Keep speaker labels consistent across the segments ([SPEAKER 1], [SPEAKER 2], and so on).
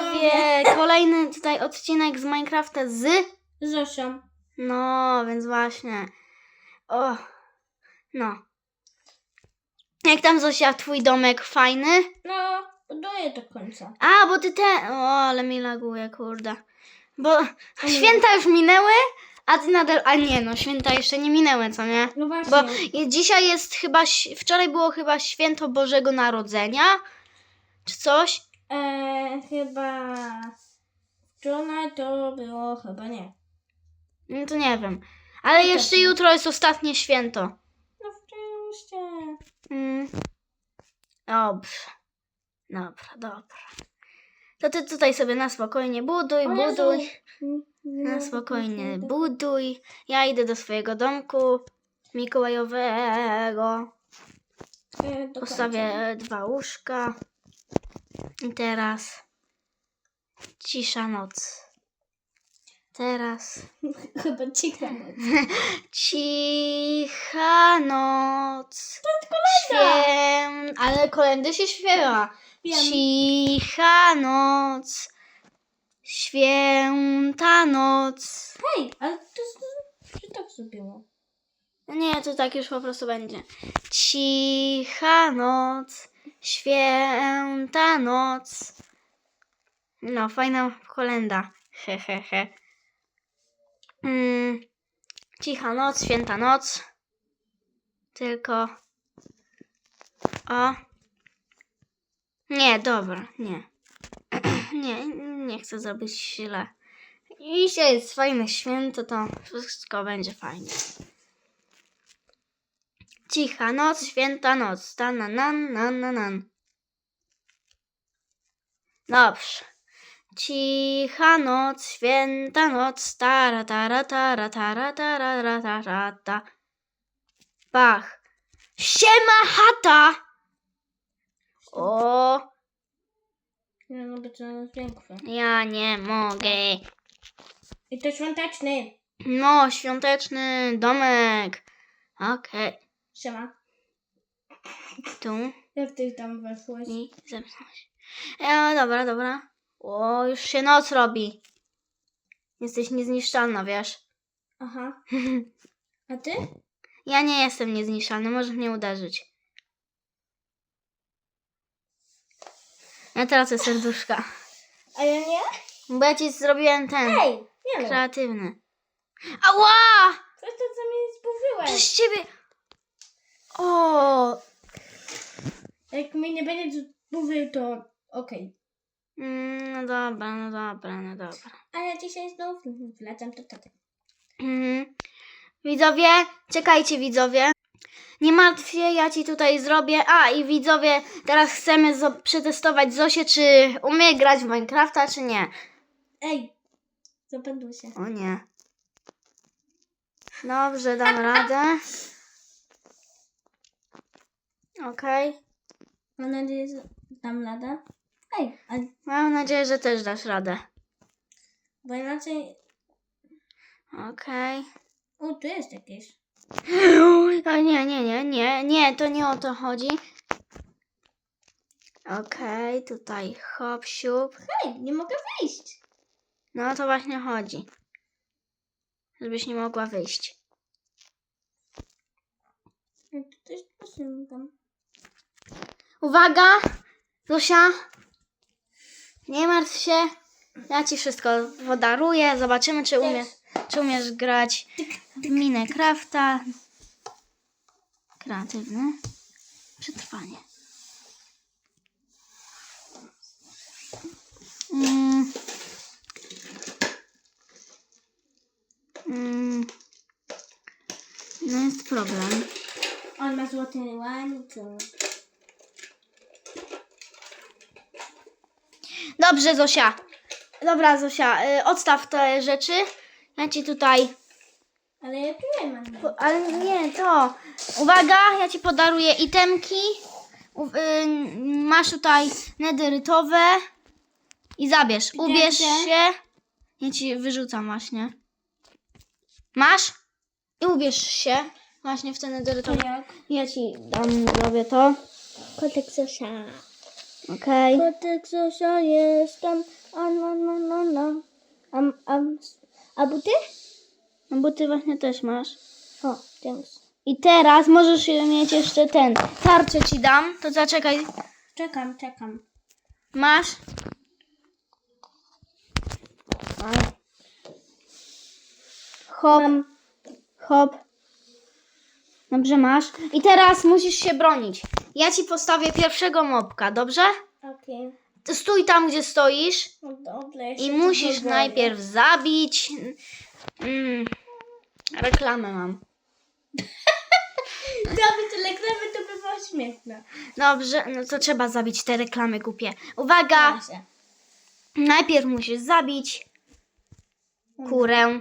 [SPEAKER 1] Wie, kolejny tutaj odcinek z Minecrafta z...
[SPEAKER 2] Zosią.
[SPEAKER 1] No, więc właśnie. O, no. Jak tam Zosia, twój domek fajny?
[SPEAKER 2] No, buduję do końca.
[SPEAKER 1] A, bo ty te... O, ale mi laguje, kurde. Bo święta już minęły, a ty nadal... A nie, no, święta jeszcze nie minęły, co nie?
[SPEAKER 2] No właśnie.
[SPEAKER 1] Bo dzisiaj jest chyba... Wczoraj było chyba święto Bożego Narodzenia, czy coś.
[SPEAKER 2] E, chyba wczoraj to było chyba nie.
[SPEAKER 1] No to nie wiem. Ale
[SPEAKER 2] też
[SPEAKER 1] jeszcze jutro jest ostatnie święto.
[SPEAKER 2] No wcześniej.
[SPEAKER 1] Mm. Dobrze. Dobra, dobra. To ty tutaj sobie na spokojnie buduj,
[SPEAKER 2] O
[SPEAKER 1] buduj. Na
[SPEAKER 2] no,
[SPEAKER 1] spokojnie
[SPEAKER 2] no,
[SPEAKER 1] buduj. Ja idę do swojego domku mikołajowego.
[SPEAKER 2] e,
[SPEAKER 1] Postawię dwa łóżka. I teraz cisza noc. Teraz.
[SPEAKER 2] Chyba cicha noc.
[SPEAKER 1] cicha noc. Świę... Ale kolendy się śpiewa.
[SPEAKER 2] Wiem.
[SPEAKER 1] Cicha noc, święta noc.
[SPEAKER 2] Hej, ale to się tak zrobiło.
[SPEAKER 1] Nie, to tak już po prostu będzie. Cicha noc, święta noc. No, fajna kolenda. He, he, he. Mm, cicha noc, święta noc. Tylko. O. Nie, dobra, nie. nie, nie chcę zrobić źle. Dzisiaj jest fajne święto, to wszystko będzie fajnie. Cicha noc, święta noc. Ta na nan, nan, nan, nan. Dobrze. Cicha noc, święta noc, tara, tara, tara, tara, tara, tara, tara, ta. Bach. Siema chata! O,
[SPEAKER 2] Nie być coraz większe.
[SPEAKER 1] ja nie mogę.
[SPEAKER 2] I to świąteczny.
[SPEAKER 1] No, świąteczny domek. Okej,
[SPEAKER 2] Siema.
[SPEAKER 1] tu.
[SPEAKER 2] Jak ty tam weszłeś?
[SPEAKER 1] I zepnąć. E, dobra, dobra. O, już się noc robi. Jesteś niezniszczalna, wiesz.
[SPEAKER 2] Aha. A ty?
[SPEAKER 1] Ja nie jestem niezniszczalny, możesz mnie uderzyć. Ja tracę serduszka.
[SPEAKER 2] A ja nie?
[SPEAKER 1] Bo ja ci zrobiłem ten
[SPEAKER 2] Hej, nie no.
[SPEAKER 1] kreatywny. Ała!
[SPEAKER 2] Coś to co mnie zburzyłeś.
[SPEAKER 1] Przez ciebie. O!
[SPEAKER 2] Jak mnie nie będzie zburzył, to okej.
[SPEAKER 1] Mm, No dobra, no dobra, no dobra.
[SPEAKER 2] A ja dzisiaj znów wlecam to taty.
[SPEAKER 1] Mhm. Widzowie, czekajcie widzowie. Nie martw się, ja ci tutaj zrobię. A i widzowie, teraz chcemy zo- przetestować Zosię, czy umie grać w Minecrafta, czy nie.
[SPEAKER 2] Ej, zapadło się.
[SPEAKER 1] O nie. Dobrze, dam radę. Okej.
[SPEAKER 2] Mam nadzieję, że dam radę. Ej, a,
[SPEAKER 1] Mam nadzieję, że też dasz radę.
[SPEAKER 2] bo inaczej...
[SPEAKER 1] Okej.
[SPEAKER 2] O, tu jest jakieś.
[SPEAKER 1] A nie, nie, nie, nie, nie, to nie o to chodzi. Okej, tutaj hop, siup.
[SPEAKER 2] Ej, nie mogę wyjść.
[SPEAKER 1] No o to właśnie chodzi. Żebyś nie mogła wyjść.
[SPEAKER 2] Ej, tu coś posyłam.
[SPEAKER 1] Uwaga! Zosia! Nie martw się. Ja ci wszystko podaruję. Zobaczymy, czy, umie, czy umiesz grać w Minecrafta. Kreatywny. Przetrwanie. Mm. Mm. No jest problem.
[SPEAKER 2] On ma złoty łańcuch.
[SPEAKER 1] Dobrze, Zosia. Dobra, Zosia, y, odstaw te rzeczy. Ja ci tutaj.
[SPEAKER 2] Ale ja tu nie mam.
[SPEAKER 1] Po- Ale nie, to. Uwaga, ja ci podaruję itemki. U, y, masz tutaj nederytowe. I zabierz. Ubierz się. Ja ci wyrzucam właśnie. Masz? I ubierz się. Właśnie w te nederytowe.
[SPEAKER 2] Jak?
[SPEAKER 1] Ja ci dam, zrobię to.
[SPEAKER 2] Kotek Zosia.
[SPEAKER 1] Okej. Okay.
[SPEAKER 2] Kotek Zosia jestem. A, no. A, a, a buty?
[SPEAKER 1] No buty właśnie też masz.
[SPEAKER 2] O, dzięki.
[SPEAKER 1] I teraz możesz mieć jeszcze ten. Tarczę ci dam, to zaczekaj.
[SPEAKER 2] Czekam, czekam.
[SPEAKER 1] Masz? Hop. Hop. Dobrze masz. I teraz musisz się bronić. Ja ci postawię pierwszego mobka, dobrze?
[SPEAKER 2] Okej.
[SPEAKER 1] Ty Stój tam, gdzie stoisz
[SPEAKER 2] No
[SPEAKER 1] i musisz najpierw zabić. Mm, reklamę mam.
[SPEAKER 2] Zabić reklamy to by było śmieszne.
[SPEAKER 1] Dobrze, no to trzeba zabić te reklamy głupie. Uwaga!
[SPEAKER 2] Proszę.
[SPEAKER 1] Najpierw musisz zabić kurę.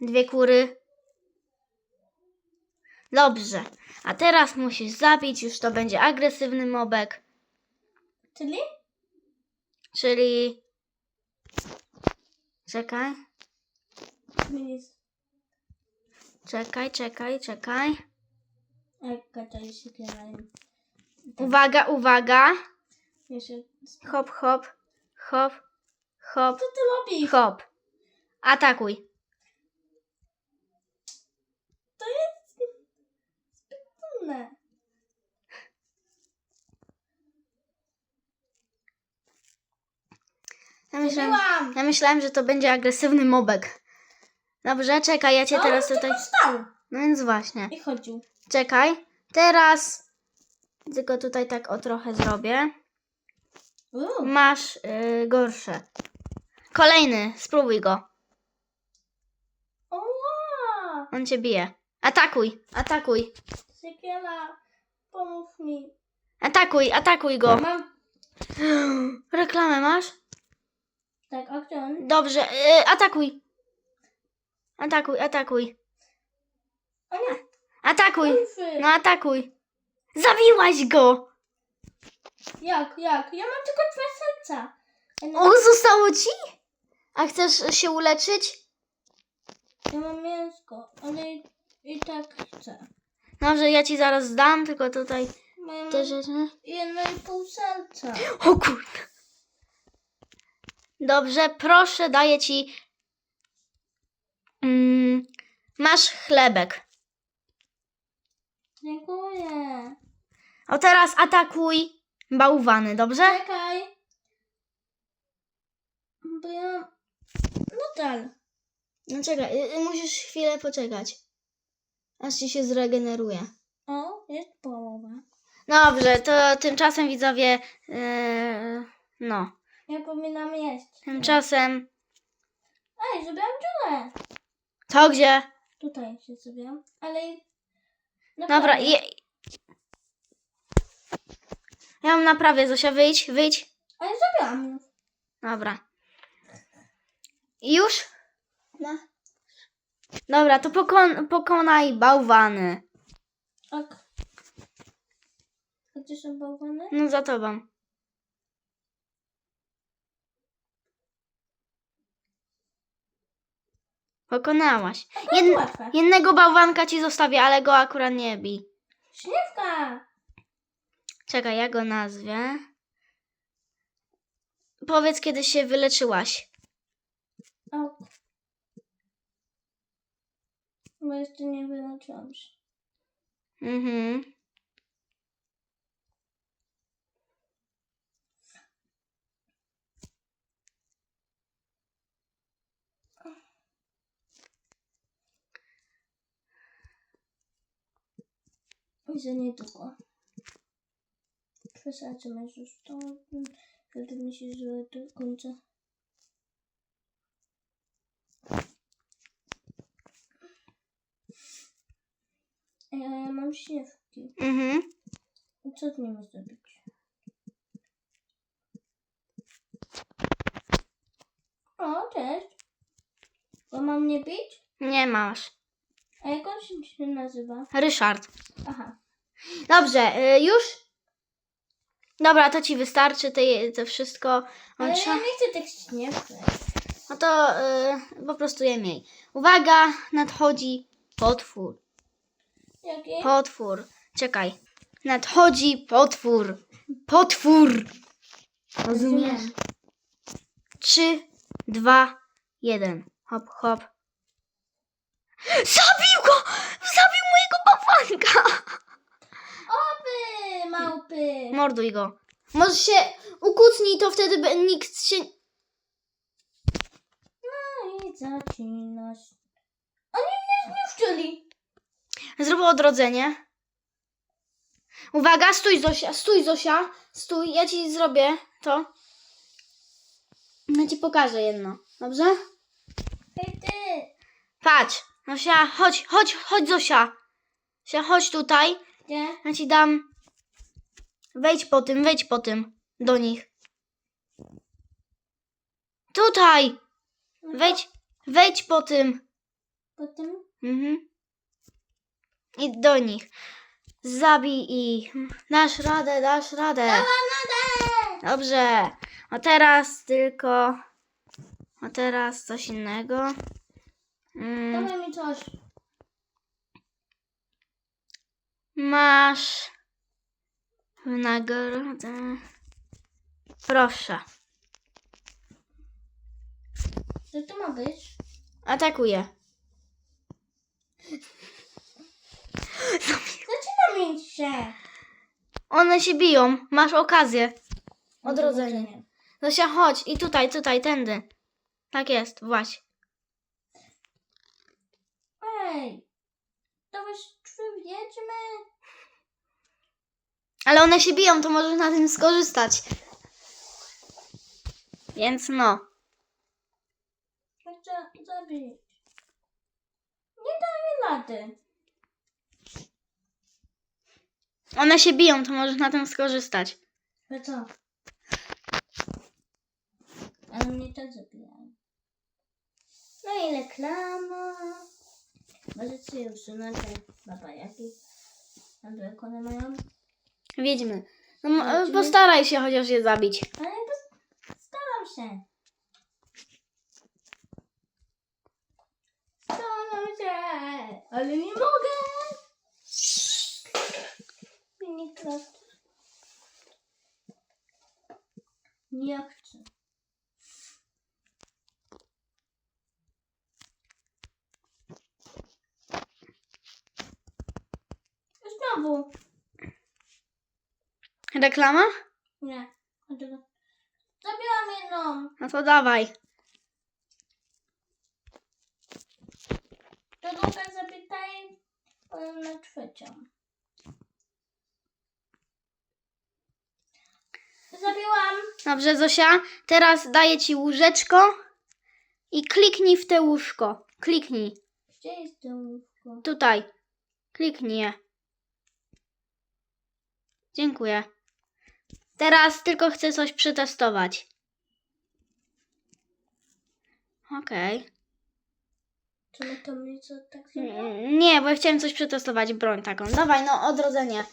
[SPEAKER 1] Dwie kury. Dobrze. A teraz musisz zabić, już to będzie agresywny mobek,
[SPEAKER 2] Czyli?
[SPEAKER 1] czyli... Czekaj, czekaj, czekaj, czekaj.
[SPEAKER 2] Sypialnia?
[SPEAKER 1] Uwaga, uwaga. Hop, hop, hop, hop,
[SPEAKER 2] Co ty robisz?
[SPEAKER 1] hop. Atakuj.
[SPEAKER 2] To jest... Trudne.
[SPEAKER 1] Ja myślałem,
[SPEAKER 2] Byłam.
[SPEAKER 1] ja myślałem, że to będzie agresywny mobek. Dobrze, czekaj, ja cię
[SPEAKER 2] No,
[SPEAKER 1] teraz tutaj...
[SPEAKER 2] tylko stał
[SPEAKER 1] No więc właśnie.
[SPEAKER 2] i chodził.
[SPEAKER 1] Czekaj. Teraz tylko tutaj tak o trochę zrobię.
[SPEAKER 2] Uuu.
[SPEAKER 1] Masz y, gorsze. Kolejny, spróbuj go.
[SPEAKER 2] Oła!
[SPEAKER 1] On cię bije. Atakuj, atakuj.
[SPEAKER 2] Sypiela, pomóż mi.
[SPEAKER 1] Atakuj, atakuj go.
[SPEAKER 2] Mam...
[SPEAKER 1] Reklamę masz?
[SPEAKER 2] Tak, a on?
[SPEAKER 1] Dobrze, y, atakuj. Atakuj, atakuj.
[SPEAKER 2] O nie,
[SPEAKER 1] Atakuj. No atakuj. Zabiłaś go.
[SPEAKER 2] Jak, jak? Ja mam tylko dwa serca. Ja,
[SPEAKER 1] O, zostało ci? A chcesz się uleczyć?
[SPEAKER 2] ja mam mięsko, ale i, tak chcę.
[SPEAKER 1] Dobrze, ja ci zaraz dam, tylko tutaj
[SPEAKER 2] Mam
[SPEAKER 1] te rzeczy.
[SPEAKER 2] jedno i pół serca.
[SPEAKER 1] O kurde. Dobrze, proszę, daję ci. Mm, masz chlebek.
[SPEAKER 2] Dziękuję.
[SPEAKER 1] O teraz atakuj bałwany, dobrze?
[SPEAKER 2] Czekaj. Bo ja... Nadal.
[SPEAKER 1] No czekaj, y, y, musisz chwilę poczekać. Aż ci się zregeneruje.
[SPEAKER 2] O, jest połowa.
[SPEAKER 1] Dobrze, to tymczasem widzowie. Yy, no.
[SPEAKER 2] Ja powinnam jeść.
[SPEAKER 1] Tymczasem.
[SPEAKER 2] Ej, zrobiłam dziurę.
[SPEAKER 1] To gdzie?
[SPEAKER 2] Tutaj się zrobiłam, ale...
[SPEAKER 1] Dobra, je... Ja mam naprawię, Zosia, wyjdź, wyjdź.
[SPEAKER 2] Ale zrobiłam już.
[SPEAKER 1] Dobra. Już? No. Dobra, to pokon pokonaj bałwany.
[SPEAKER 2] Ok. A gdzie są bałwany?
[SPEAKER 1] No za tobą. Pokonałaś.
[SPEAKER 2] To
[SPEAKER 1] Jed
[SPEAKER 2] łatwe.
[SPEAKER 1] jednego bałwanka ci zostawię, ale go akurat nie bij.
[SPEAKER 2] Śniewka!
[SPEAKER 1] Czekaj, ja go nazwę. Powiedz, kiedy się wyleczyłaś.
[SPEAKER 2] Ok. Bo jeszcze nie wyleczyłam się.
[SPEAKER 1] Mhm.
[SPEAKER 2] I za niedługo. Przesadzimy już to, żeby mi się żyło do końca. Ej, ale ja mam śniewki.
[SPEAKER 1] Mhm.
[SPEAKER 2] I co z nimi zrobić? O, cześć. Bo mam nie bić?
[SPEAKER 1] Nie masz.
[SPEAKER 2] A jak on się- nazywa?
[SPEAKER 1] Ryszard.
[SPEAKER 2] Aha.
[SPEAKER 1] Dobrze, y, już? Dobra, to ci wystarczy, to, je- to wszystko.
[SPEAKER 2] Ale ja nie chcę tych śniewek.
[SPEAKER 1] No to y, po prostu je miej. Uwaga, nadchodzi potwór.
[SPEAKER 2] Jaki?
[SPEAKER 1] Potwór. Czekaj. Nadchodzi potwór. Potwór. Rozumiesz? Trzy, dwa, jeden. Hop, hop. Zabił go! Zabił mojego bałwanka!
[SPEAKER 2] Opy, małpy.
[SPEAKER 1] Morduj go. Może się ukucnij, to wtedy by nikt się...
[SPEAKER 2] No i zaczynasz. Oni mnie zniszczyli.
[SPEAKER 1] Zrób odrodzenie. Uwaga, stój Zosia, stój Zosia, stój, ja ci zrobię to. Ja ci pokażę jedno, dobrze?
[SPEAKER 2] Hej ty.
[SPEAKER 1] Patrz, Zosia, chodź, chodź, chodź Zosia. Zosia, chodź tutaj,
[SPEAKER 2] Gdzie?
[SPEAKER 1] ja ci dam... Wejdź po tym, wejdź po tym, do nich. Tutaj, wejdź, wejdź po tym.
[SPEAKER 2] Potem.
[SPEAKER 1] Mhm. I do nich. Zabij ich. Dasz radę, dasz radę.
[SPEAKER 2] Dałam radę.
[SPEAKER 1] Dobrze. A teraz tylko. A teraz coś innego. Mm,
[SPEAKER 2] Dawaj mi coś.
[SPEAKER 1] masz wynagrodę. Proszę.
[SPEAKER 2] Co to ma być?
[SPEAKER 1] Atakuję.
[SPEAKER 2] Zaczyna mi się.
[SPEAKER 1] One się biją. Masz okazję. Odrodzenie. Zosia, chodź. I tutaj, tutaj, tędy. Tak jest, właśnie.
[SPEAKER 2] Ej. To trzy wiedźmy.
[SPEAKER 1] Ale one się biją, to możesz na tym skorzystać. Więc no.
[SPEAKER 2] Chcę zabić. Nie daję rady.
[SPEAKER 1] One się biją, to możesz na tym skorzystać.
[SPEAKER 2] No co? Ale mnie też zabijają. No i reklama. Możecie usunąć te babajaki. Albo jak one mają.
[SPEAKER 1] Wiedźmy. No, postaraj się chociaż je zabić.
[SPEAKER 2] Ale to staram się. Staram się. Ale nie mogę. Minecraft. Nie chcę. Znowu.
[SPEAKER 1] Reklama?
[SPEAKER 2] Nie. Zabiłam jedną.
[SPEAKER 1] No to dawaj.
[SPEAKER 2] To druga powiem na trzecią. Zabiłam.
[SPEAKER 1] Dobrze, Zosia. Teraz daję ci łóżeczko i kliknij w te łóżko. Kliknij.
[SPEAKER 2] Gdzie jest to łóżko?
[SPEAKER 1] Tutaj. Kliknij je. Dziękuję. Teraz tylko chcę coś przetestować. Okej.
[SPEAKER 2] Czy my to mnie co tak zrobiło?
[SPEAKER 1] Mm, Nie, bo ja chciałem coś przetestować, broń taką. Dawaj, no, odrodzenie.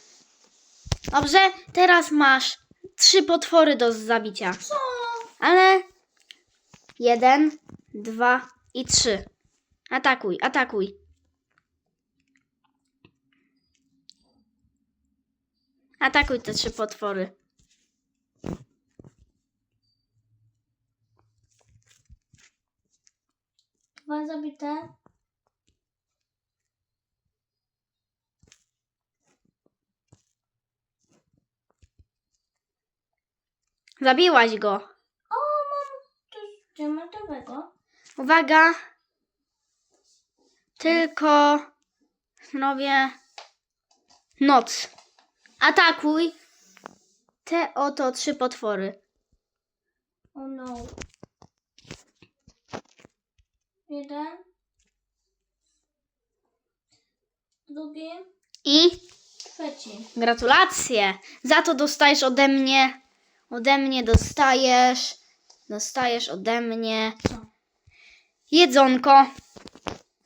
[SPEAKER 1] Dobrze, teraz masz trzy potwory do zabicia.
[SPEAKER 2] Co?
[SPEAKER 1] Ale jeden, dwa i trzy. Atakuj, atakuj. Atakuj te trzy potwory.
[SPEAKER 2] Dwa zabite.
[SPEAKER 1] Zabiłaś go.
[SPEAKER 2] O, mam coś diamentowego.
[SPEAKER 1] Uwaga. Tylko zrobię noc. Atakuj te oto trzy potwory.
[SPEAKER 2] Oh no. Jeden. Drugi.
[SPEAKER 1] I
[SPEAKER 2] Trzeci.
[SPEAKER 1] gratulacje. Za to dostajesz ode mnie. Ode mnie dostajesz. Dostajesz ode mnie
[SPEAKER 2] Co?
[SPEAKER 1] jedzonko.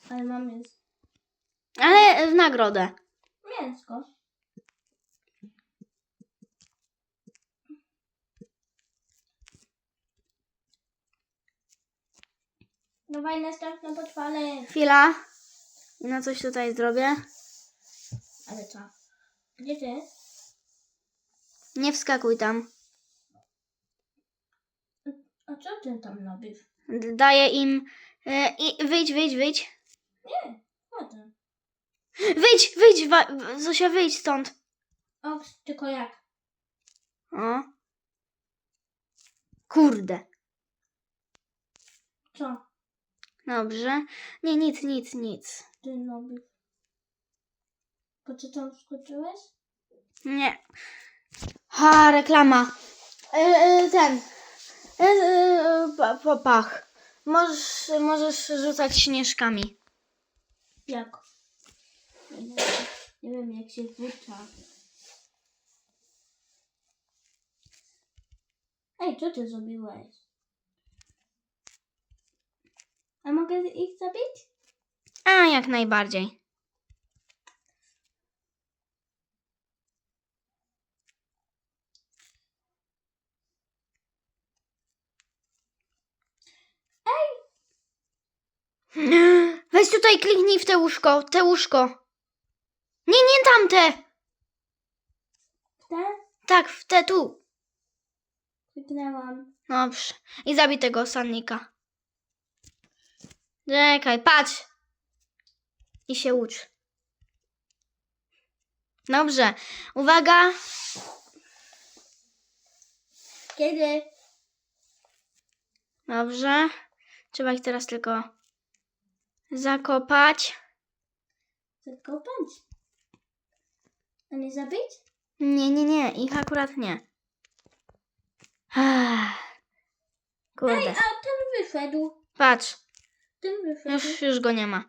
[SPEAKER 2] Ale mam jest
[SPEAKER 1] Ale w nagrodę.
[SPEAKER 2] mięsko. Dawaj następne potwory.
[SPEAKER 1] Chwila. I na coś tutaj zrobię.
[SPEAKER 2] Ale co? Gdzie ty?
[SPEAKER 1] Nie wskakuj tam.
[SPEAKER 2] A co ty tam robisz?
[SPEAKER 1] Daję im... E, I wyjdź, wyjdź, wyjdź.
[SPEAKER 2] Nie, chodzę.
[SPEAKER 1] Wyjdź, wyjdź, wa- Zosia, wyjdź stąd.
[SPEAKER 2] O, tylko jak?
[SPEAKER 1] O. Kurde.
[SPEAKER 2] Co
[SPEAKER 1] Dobrze. Nie, nic, nic, nic.
[SPEAKER 2] ty robisz? Po co tam wskoczyłeś?
[SPEAKER 1] Nie. Ha, reklama. E, e, ten. E, e, pa, pa, pach. Możesz, możesz rzucać śnieżkami.
[SPEAKER 2] Jak? Nie wiem, jak się wrzuca. Ej, co ty zrobiłeś? A mogę ich zabić?
[SPEAKER 1] A, jak najbardziej. Ej! Weź tutaj kliknij w te łóżko, te łóżko. Nie, nie tamte!
[SPEAKER 2] Ten?
[SPEAKER 1] Tak, w te tu.
[SPEAKER 2] Kliknęłam.
[SPEAKER 1] Dobrze. I zabij tego sannika. Czekaj, patrz. I się ucz. Dobrze. Uwaga.
[SPEAKER 2] Kiedy?
[SPEAKER 1] Dobrze. Trzeba ich teraz tylko zakopać.
[SPEAKER 2] Zakopać? A nie zabić?
[SPEAKER 1] Nie, nie, nie. Ich akurat nie. Ah.
[SPEAKER 2] Ej,
[SPEAKER 1] Kurde.
[SPEAKER 2] a ten wyszedł.
[SPEAKER 1] Patrz.
[SPEAKER 2] Ten wyszedł.
[SPEAKER 1] Już, już go nie ma.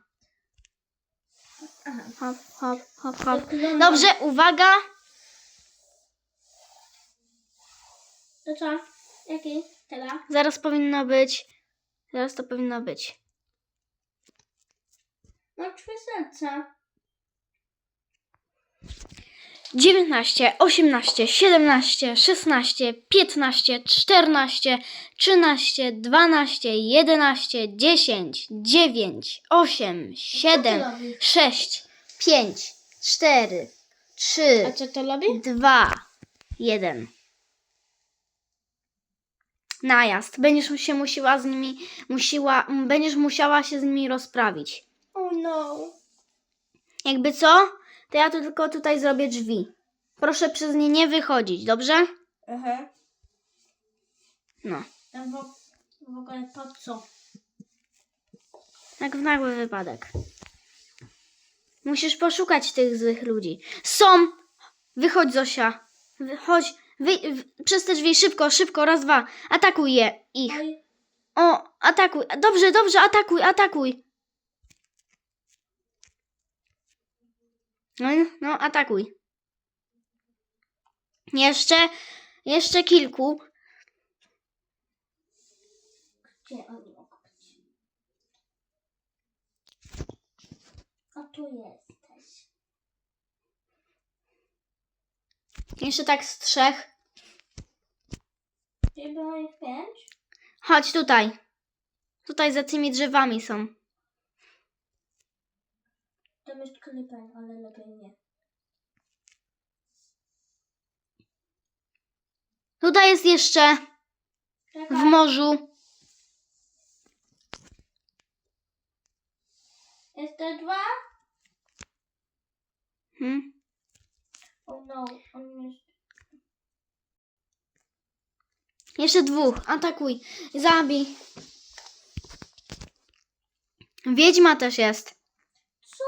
[SPEAKER 2] Aha.
[SPEAKER 1] Hop, hop, hop, hop. Dobrze, uwaga.
[SPEAKER 2] To co? Jaki? Teraz?
[SPEAKER 1] Zaraz powinno być. Zaraz to powinno być.
[SPEAKER 2] Trzy serca.
[SPEAKER 1] 19, 18, 17, 16, 15, 14, 13, 12, 11, 10, 9, 8, 7, 6, 5, 4, 3,
[SPEAKER 2] A co to robi?
[SPEAKER 1] 2, 1. Najazd. Będziesz się musiała z nimi, musiała, będziesz musiała się z nimi rozprawić.
[SPEAKER 2] Oh no.
[SPEAKER 1] Jakby co, to ja tu tylko tutaj zrobię drzwi. Proszę przez nie nie wychodzić, dobrze?
[SPEAKER 2] Aha.
[SPEAKER 1] No.
[SPEAKER 2] A w, w ogóle po co?
[SPEAKER 1] Jak w nagły wypadek. Musisz poszukać tych złych ludzi. Są! Wychodź, Zosia. Wychodź. Wy, w, przez te drzwi szybko, szybko, raz, dwa. Atakuj je, ich. O, atakuj. Dobrze, dobrze, atakuj, atakuj. No, no, atakuj. Jeszcze, jeszcze kilku.
[SPEAKER 2] gdzie oni mogą być? A tu jesteś.
[SPEAKER 1] Jeszcze tak z trzech.
[SPEAKER 2] Gdzie było ich pięć?
[SPEAKER 1] Chodź tutaj. Tutaj za tymi drzewami są.
[SPEAKER 2] Jest klipem, ale lepiej nie.
[SPEAKER 1] Tutaj jest jeszcze w morzu.
[SPEAKER 2] Jeszcze dwa?
[SPEAKER 1] Hmm?
[SPEAKER 2] Oh no, on jest...
[SPEAKER 1] Jeszcze dwóch. Atakuj. Zabij. Wiedźma też jest.
[SPEAKER 2] Co?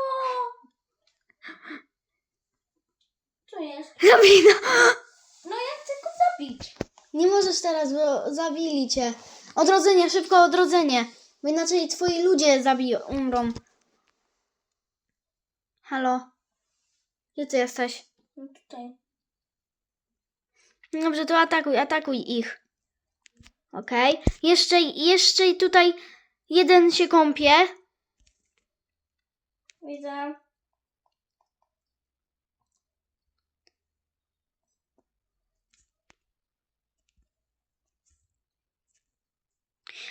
[SPEAKER 2] Co jest?
[SPEAKER 1] Zabij no.
[SPEAKER 2] No ja chcę go zabić.
[SPEAKER 1] Nie możesz teraz, bo zabili cię. Odrodzenie, szybko odrodzenie. Bo inaczej twoi ludzie zabiją, umrą. Halo? Gdzie ty jesteś?
[SPEAKER 2] No tutaj.
[SPEAKER 1] Dobrze, to atakuj, atakuj ich. Okej. Jeszcze, jeszcze tutaj jeden się kąpie.
[SPEAKER 2] Widzę.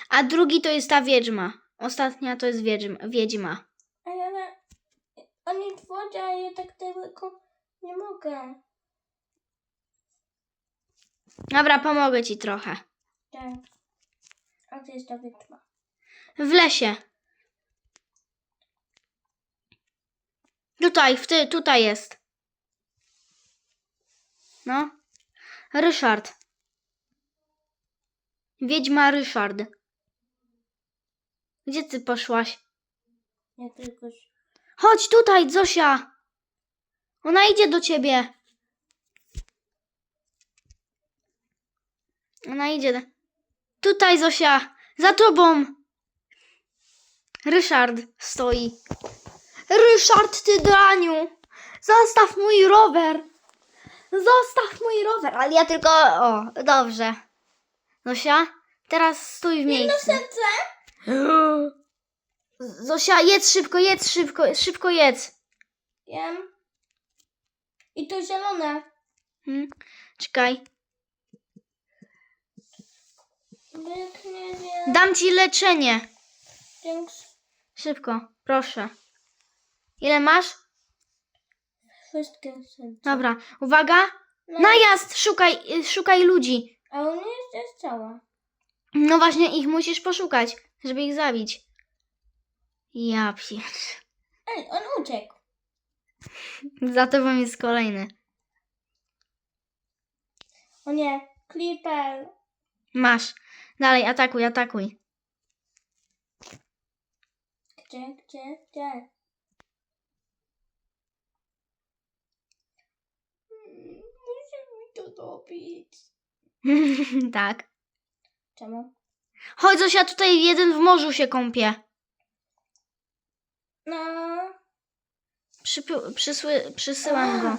[SPEAKER 1] A drugi to jest ta wiedźma. Ostatnia to jest wiedźma. wiedźma.
[SPEAKER 2] Ale oni w wodzie, a ja tak tylko nie mogę.
[SPEAKER 1] Dobra, pomogę ci trochę.
[SPEAKER 2] Tak. A to jest ta wytma.
[SPEAKER 1] W lesie. Tutaj, w ty, tutaj jest. No. Ryszard. Wiedźma Ryszard. Gdzie ty poszłaś?
[SPEAKER 2] Ja tylko...
[SPEAKER 1] Chodź tutaj, Zosia. Ona idzie do ciebie. Ona idzie. Tutaj, Zosia. Za tobą. Ryszard stoi. Ryszard, ty draniu. Zostaw mój rower. Zostaw mój rower. Ale ja tylko... O, dobrze. Zosia, teraz stój w miejscu.
[SPEAKER 2] serce!
[SPEAKER 1] Zosia, jedz szybko, jedz szybko, szybko jedz.
[SPEAKER 2] Wiem. I to zielone.
[SPEAKER 1] Hmm? Czekaj. Dam ci leczenie.
[SPEAKER 2] Dzięki.
[SPEAKER 1] Szybko, proszę. Ile masz?
[SPEAKER 2] Wszystkie serce.
[SPEAKER 1] Dobra, uwaga.
[SPEAKER 2] No,
[SPEAKER 1] Najazd, szukaj, y, szukaj ludzi.
[SPEAKER 2] a u mnie jest jest cała.
[SPEAKER 1] No właśnie, ich musisz poszukać, żeby ich zabić. Ja pier...
[SPEAKER 2] Ej, on uciekł.
[SPEAKER 1] Za tobą jest kolejny.
[SPEAKER 2] O nie, Clipper.
[SPEAKER 1] Masz. Dalej, atakuj, atakuj.
[SPEAKER 2] Gdzie, gdzie, gdzie? Mm, Musi mi to dobić.
[SPEAKER 1] tak.
[SPEAKER 2] Czemu?
[SPEAKER 1] Chodź Zosia, tutaj jeden w morzu się kąpie.
[SPEAKER 2] No.
[SPEAKER 1] Przypy... Przysły... Przysyłam go.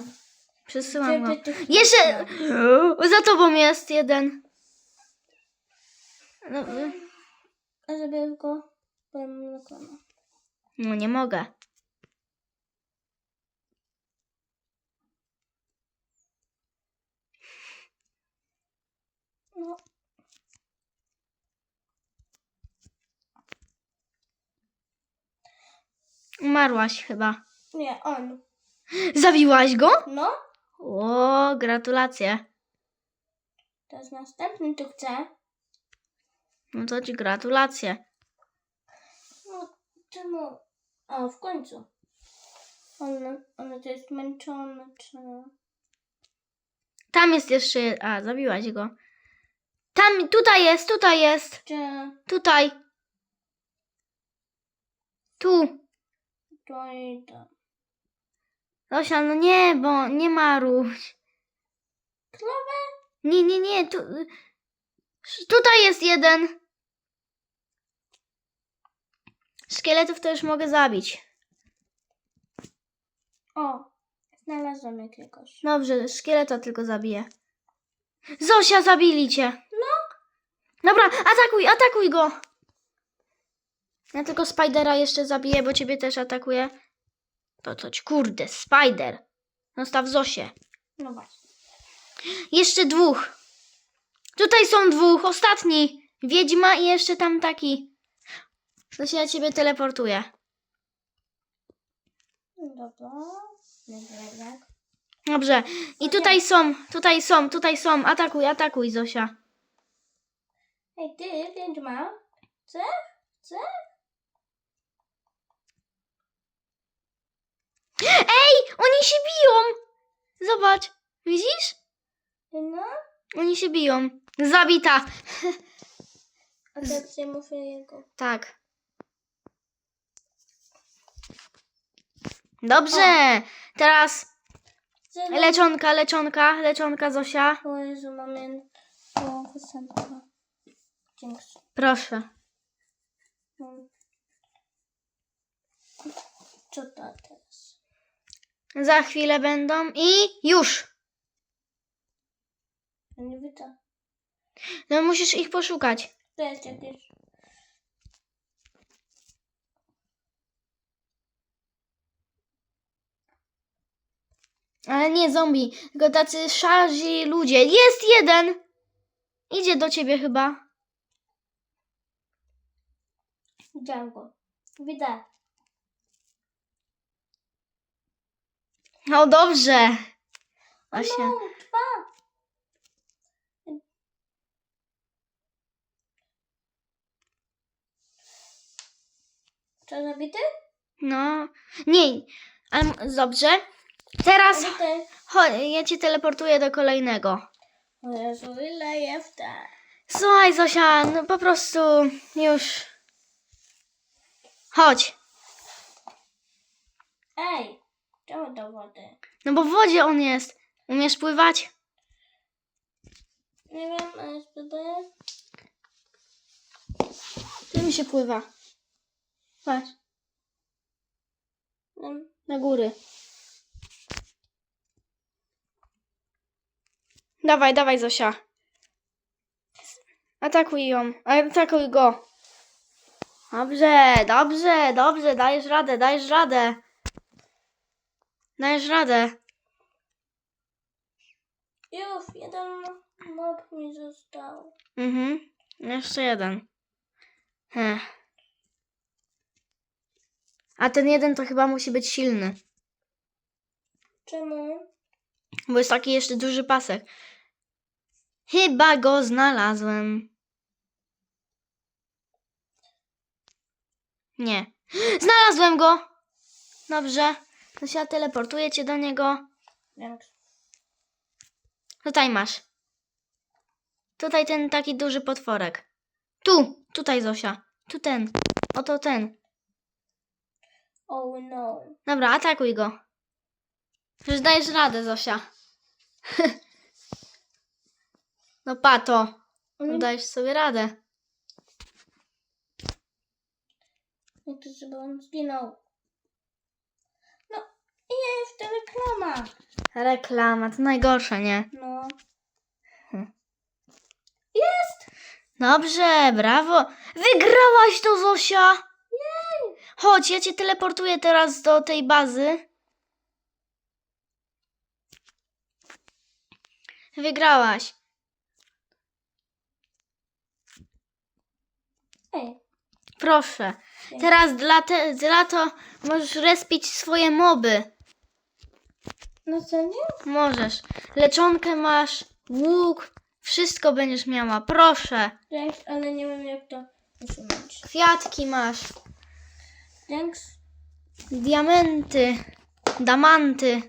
[SPEAKER 1] Przysyłam go. Jeszcze... Za tobą jest jeden. No, y,
[SPEAKER 2] A żeby go powiem na koniec.
[SPEAKER 1] no nie mogę.
[SPEAKER 2] No.
[SPEAKER 1] Umarłaś chyba.
[SPEAKER 2] Nie, on.
[SPEAKER 1] Zabiłaś go?
[SPEAKER 2] No.
[SPEAKER 1] O, gratulacje.
[SPEAKER 2] Teraz następny tu chce.
[SPEAKER 1] No to ci gratulacje.
[SPEAKER 2] No, czemu? O, w końcu. On, on to jest męczony, czy...
[SPEAKER 1] Tam jest jeszcze. A, zabiłaś go. Tam, tutaj jest, tutaj jest.
[SPEAKER 2] Czy
[SPEAKER 1] Tutaj. Tu.
[SPEAKER 2] to idę.
[SPEAKER 1] Zosia, no nie, bo nie maruś.
[SPEAKER 2] Klowę?
[SPEAKER 1] Nie, nie, nie. Tu, tutaj jest jeden. Szkieletów to już mogę zabić.
[SPEAKER 2] O, znalazłam jakiegoś.
[SPEAKER 1] Dobrze, szkieleta tylko zabiję. Zosia, zabili cię. Dobra, atakuj, atakuj go. Ja tylko Spidera jeszcze zabiję, bo ciebie też atakuje. To coś, kurde, Spider. Zostaw Zosię.
[SPEAKER 2] No właśnie.
[SPEAKER 1] Jeszcze dwóch. Tutaj są dwóch, ostatni. Wiedźma i jeszcze tam taki. Zosia, ja ciebie teleportuję.
[SPEAKER 2] Dobra. Nie wiem jak.
[SPEAKER 1] Dobrze. I tutaj są, tutaj są, tutaj są. Atakuj, atakuj, Zosia.
[SPEAKER 2] Hej ty, wiedźma. Chce? Chce?
[SPEAKER 1] Ej, oni się biją! Zobacz, widzisz?
[SPEAKER 2] No.
[SPEAKER 1] Oni się biją. Zabita.
[SPEAKER 2] A teraz ja muszę jego.
[SPEAKER 1] Tak. Dobrze. Teraz leczonka, leczonka, leczonka Zosia.
[SPEAKER 2] O Jezu, mamy o piosenkę.
[SPEAKER 1] Proszę.
[SPEAKER 2] Mm. Co to teraz?
[SPEAKER 1] Za chwilę będą i już.
[SPEAKER 2] Nie widzę.
[SPEAKER 1] No musisz ich poszukać.
[SPEAKER 2] To jest jakieś.
[SPEAKER 1] Ale nie zombie, tylko tacy szarzy ludzie. Jest jeden! Idzie do ciebie chyba.
[SPEAKER 2] Widziałam go. Widzę.
[SPEAKER 1] No dobrze. Asia.
[SPEAKER 2] no, dwa. To zabity?
[SPEAKER 1] No, nie, ale m- dobrze. Teraz
[SPEAKER 2] Zabity.
[SPEAKER 1] chodź, ja cię teleportuję do kolejnego.
[SPEAKER 2] O Jezu, ile jest?
[SPEAKER 1] Słuchaj, Zosia, no po prostu już. Chodź.
[SPEAKER 2] Ej, czemu do wody?
[SPEAKER 1] No bo w wodzie on jest. Umiesz pływać?
[SPEAKER 2] Nie wiem, ale spróbuję.
[SPEAKER 1] Tym się pływa. Patrz,
[SPEAKER 2] Wiem.
[SPEAKER 1] na góry. Dawaj, dawaj, Zosia. Atakuj ją. Atakuj go. Dobrze, dobrze, dobrze. Dajesz radę, dajesz radę. Dajesz radę.
[SPEAKER 2] Już, jeden mob mi został.
[SPEAKER 1] Mhm. Jeszcze jeden. Ech. A ten jeden to chyba musi być silny.
[SPEAKER 2] Czemu?
[SPEAKER 1] Bo jest taki jeszcze duży pasek. Chyba go znalazłem. Nie. Znalazłem go! Dobrze. To się teleportuję cię do niego. Tutaj masz. Tutaj ten taki duży potworek. Tu! Tutaj Zosia. Tu ten. Oto ten.
[SPEAKER 2] Oh no.
[SPEAKER 1] Dobra, atakuj go. Już dajesz radę, Zosia. no pato. Dajesz sobie radę.
[SPEAKER 2] Jak to żeby on zginął. No, jest reklama.
[SPEAKER 1] Reklama, to najgorsze, nie?
[SPEAKER 2] No.
[SPEAKER 1] Dobrze, brawo. Wygrałaś to, Zosia. Chodź, ja cię teleportuję teraz do tej bazy. Wygrałaś.
[SPEAKER 2] Ej,
[SPEAKER 1] Proszę. Teraz dla, te, dla to możesz respić swoje moby.
[SPEAKER 2] no co nie?
[SPEAKER 1] Możesz. Leczonkę masz, łuk, wszystko będziesz miała. Proszę.
[SPEAKER 2] Thanks, ale nie wiem jak to usunąć.
[SPEAKER 1] Kwiatki masz,
[SPEAKER 2] Thanks.
[SPEAKER 1] diamenty, damanty,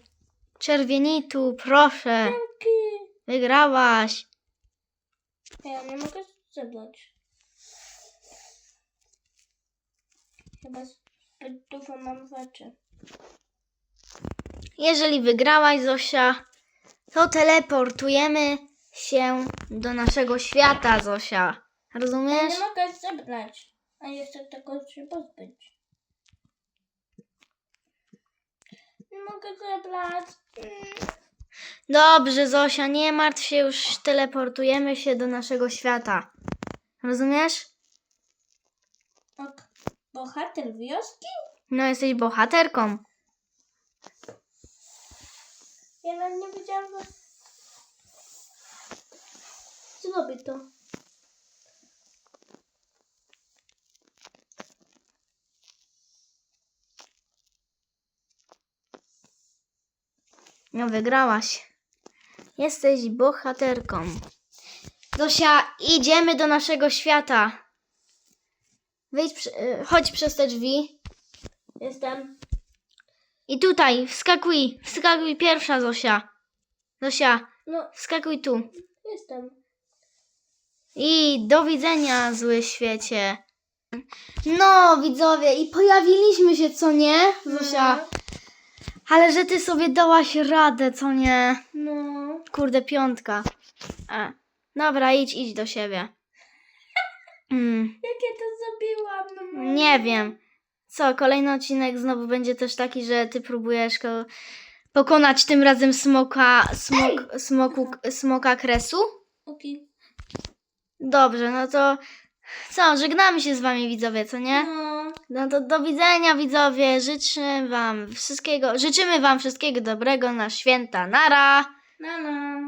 [SPEAKER 1] czerwienitu, proszę.
[SPEAKER 2] Dzięki.
[SPEAKER 1] Wygrałaś.
[SPEAKER 2] Ja nie mogę zebrać. Chyba zbyt dużo mam rzeczy.
[SPEAKER 1] Jeżeli wygrałaś, Zosia, to teleportujemy się do naszego świata, Zosia.
[SPEAKER 2] Ja
[SPEAKER 1] Rozumiesz?
[SPEAKER 2] nie mogę zebrać. A jeszcze tego się pozbyć. Nie mogę zebrać. Mm.
[SPEAKER 1] Dobrze, Zosia, nie martw się, już teleportujemy się do naszego świata. Rozumiesz?
[SPEAKER 2] Bohater wioski?
[SPEAKER 1] No, jesteś bohaterką.
[SPEAKER 2] Ja nawet nie wiedziałam, że... Zrobię to.
[SPEAKER 1] No, wygrałaś. Jesteś bohaterką. Zosia, idziemy do naszego świata. Przy- y, chodź przez te drzwi.
[SPEAKER 2] Jestem.
[SPEAKER 1] I tutaj, wskakuj. Wskakuj pierwsza, Zosia. Zosia,
[SPEAKER 2] No,
[SPEAKER 1] wskakuj tu.
[SPEAKER 2] jestem.
[SPEAKER 1] I do widzenia, zły świecie. No, widzowie, i pojawiliśmy się, co nie, Zosia? Ale że ty sobie dałaś radę, co nie?
[SPEAKER 2] No.
[SPEAKER 1] Kurde, piątka. A, dobra, idź, idź do siebie. Mm,
[SPEAKER 2] Jak ja to zrobiłam? No,
[SPEAKER 1] nie wiem. Co, kolejny odcinek znowu będzie też taki, że ty próbujesz ko- pokonać tym razem smoka, smok, smoku, smoka kresu?
[SPEAKER 2] Okej.
[SPEAKER 1] Dobrze, no to co, żegnamy się z wami widzowie, co nie?
[SPEAKER 2] No.
[SPEAKER 1] No to do widzenia widzowie, życzę wam wszystkiego, życzymy wam wszystkiego dobrego na święta. Nara!
[SPEAKER 2] No, no.